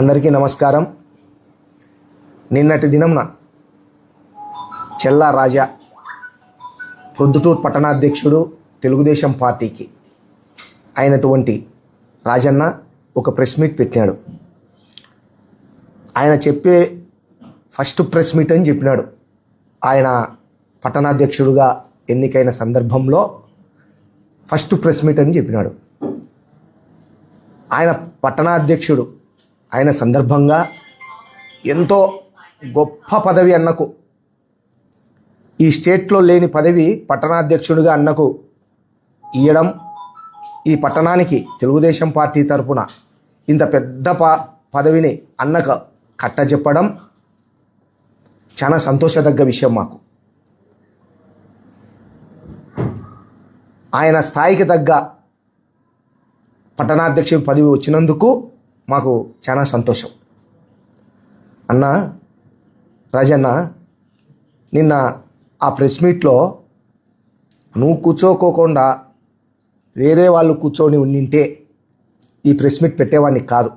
అందరికీ నమస్కారం. నిన్నటి దినంన చెల్లా రాజా ప్రొద్దుటూరు పట్టణాధ్యక్షుడు తెలుగుదేశం పార్టీకి అయినటువంటి రాజన్న ఒక ప్రెస్ మీట్ పెట్టినాడు. ఆయన చెప్పే ఫస్ట్ ప్రెస్ మీట్ అని చెప్పినాడు. ఆయన పట్టణాధ్యక్షుడుగా ఎన్నికైన సందర్భంలో ఫస్ట్ ప్రెస్ మీట్ అని చెప్పినాడు. ఆయన పట్టణాధ్యక్షుడు ఆయన సందర్భంగా ఎంతో గొప్ప పదవి అన్నకు ఈ స్టేట్లో లేని పదవి పట్టణాధ్యక్షుడిగా అన్నకు ఇవ్వడం ఈ పట్టణానికి తెలుగుదేశం పార్టీ తరపున ఇంత పెద్ద ప పదవిని అన్నకు కట్టజెప్పడం చాలా సంతోషదగ్గ విషయం మాకు. ఆయన స్థాయికి తగ్గ పట్టణాధ్యక్షుడి పదవి వచ్చినందుకు మాకు చాలా సంతోషం. అన్న రాజన్న నిన్న ఆ ప్రెస్ మీట్లో నువ్వు కూర్చోకోకుండా వేరే వాళ్ళు కూర్చొని ఉండింటే ఈ ప్రెస్ మీట్ పెట్టేవాడిని కాదు.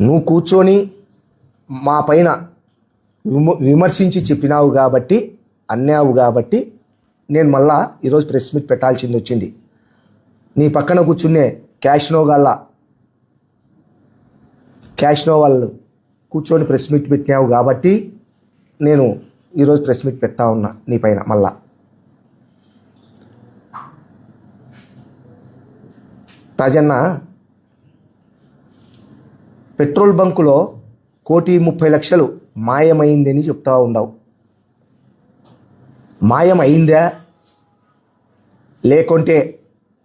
నువ్వు కూర్చొని మా పైన విమ విమర్శించి చెప్పినావు కాబట్టి అన్నావు కాబట్టి నేను మళ్ళా ఈరోజు ప్రెస్ మీట్ పెట్టాల్సింది వచ్చింది నీ పక్కన కూర్చునే క్యాష్నో గల్లా క్యాష్నో వాళ్ళు కూర్చొని ప్రెస్ మీట్ పెట్టినావు కాబట్టి నేను ఈరోజు ప్రెస్ మీట్ పెడతా ఉన్నా నీ పైన మళ్ళా. రాజన్న పెట్రోల్ బంకులో కోటి ముప్పై లక్షలు మాయమైందని చెప్తా ఉండవు. మాయం అయిందా లేకుంటే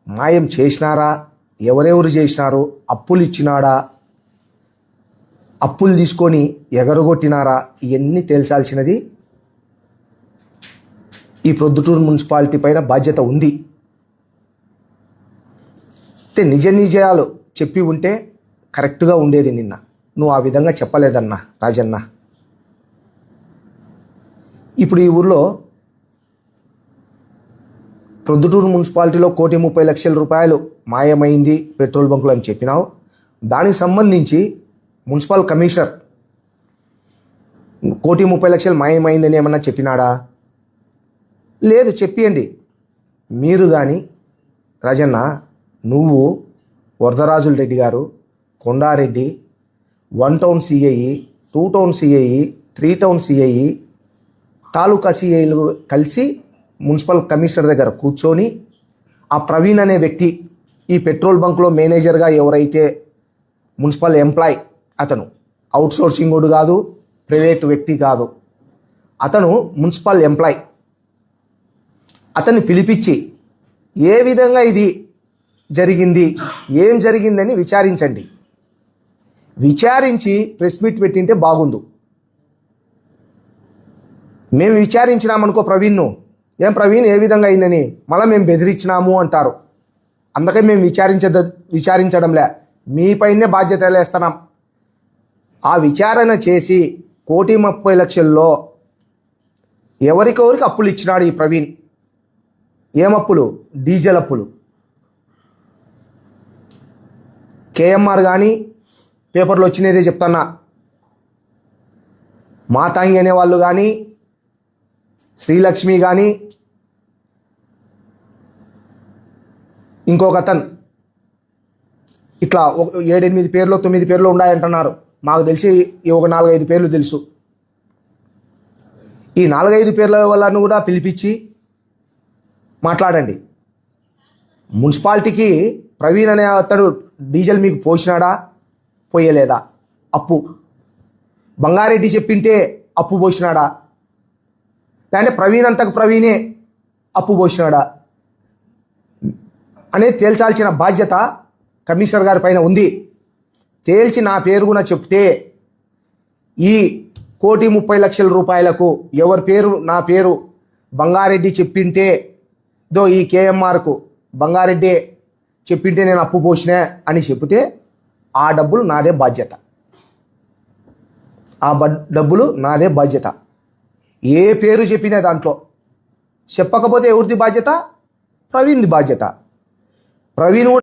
మాయం చేసినారా? ఎవరెవరు చేసినారు అప్పులు ఇచ్చినాడా? అప్పులు తీసుకొని ఎగరగొట్టినారా? ఇవన్నీ తేల్చాల్సినది ఈ ప్రొద్దుటూరు మున్సిపాలిటీ పైన బాధ్యత ఉంది. అయితే నిజ నిజాలు చెప్పి ఉంటే కరెక్ట్గా ఉండేది నిన్న. నువ్వు ఆ విధంగా చెప్పలేదన్నా రాజన్న. ఇప్పుడు ఈ ఊర్లో ప్రొద్దుటూరు మున్సిపాలిటీలో కోటి ముప్పై లక్షల రూపాయలు మాయమైంది పెట్రోల్ బంకులు అని చెప్పినావు. దానికి సంబంధించి మున్సిపల్ కమిషనర్ కోటి ముప్పై లక్షలు మాయమైందని ఏమన్నా చెప్పినాడా? లేదు చెప్పియండి. మీరు కానీ రాజన్న నువ్వు వరదరాజుల రెడ్డి గారు Kondareddy one town CI two town CI three town CI taluka సిఐలు కలిసి మున్సిపల్ కమిషనర్ దగ్గర కూర్చొని ఆ ప్రవీణ్ అనే వ్యక్తి ఈ పెట్రోల్ బంక్లో మేనేజర్గా ఎవరైతే మున్సిపల్ ఎంప్లాయ్ అతను అవుట్ కాదు ప్రైవేట్ వ్యక్తి కాదు. అతను మున్సిపల్ ఎంప్లాయ్. అతన్ని పిలిపించి ఏ విధంగా ఇది జరిగింది ఏం జరిగిందని విచారించండి. విచారించి ప్రెస్ మీట్ పెట్టింటే బాగుండు. మేము విచారించినామనుకో ప్రవీణ్ను ఏం ప్రవీణ్ ఏ విధంగా అయిందని మళ్ళీ మేము బెదిరించినాము అంటారు. అందుకే మేము విచారించద విచారించడంలే. మీపైనే బాధ్యత వేస్తున్నాం. ఆ విచారణ చేసి కోటి ముప్పై లక్షల్లో ఎవరికెవరికి అప్పులు ఇచ్చినాడు ఈ ప్రవీణ్? ఏమప్పులు డీజిల్ అప్పులు. కేఎంఆర్ కానీ పేపర్లో వచ్చినదే చెప్తున్నా. మాతాంగి అనేవాళ్ళు కానీ శ్రీలక్ష్మి కానీ ఇంకొక అతను ఇట్లా ఒక ఏడెనిమిది పేర్లు తొమ్మిది పేర్లు ఉన్నాయంటున్నారు. మాకు తెలిసి ఒక నాలుగైదు పేర్లు తెలుసు. ఈ నాలుగైదు పేర్ల వల్లను కూడా పిలిపించి మాట్లాడండి. మున్సిపాలిటీకి ప్రవీణ్ అనే అతడు డీజిల్ మీకు పోసినాడా? పోయలేదా? అప్పు. బంగారెడ్డి చెప్పింటే అప్పు పోసినాడా? లేదంటే ప్రవీణ్ అంతకు ప్రవీణే అప్పు పోసినాడా అనేది తేల్చాల్సిన బాధ్యత కమిషనర్ గారి పైన ఉంది. తేల్చి నా పేరు కూడా చెప్తే ఈ కోటి ముప్పై లక్షల రూపాయలకు ఎవరి పేరు నా పేరు బంగారెడ్డి చెప్పింటే దో ఈ కేఎంఆర్కు బంగారెడ్డి చెప్పింటే నేను అప్పు పోసినా అని చెప్తే ఆ డబ్బులు నాదే బాధ్యత. ఆ బ డబ్బులు నాదే బాధ్యత. ఏ పేరు చెప్పినా దాంట్లో. చెప్పకపోతే ఎవరిది బాధ్యత? ప్రవీణ్ది బాధ్యత. ప్రవీణ్ కూడా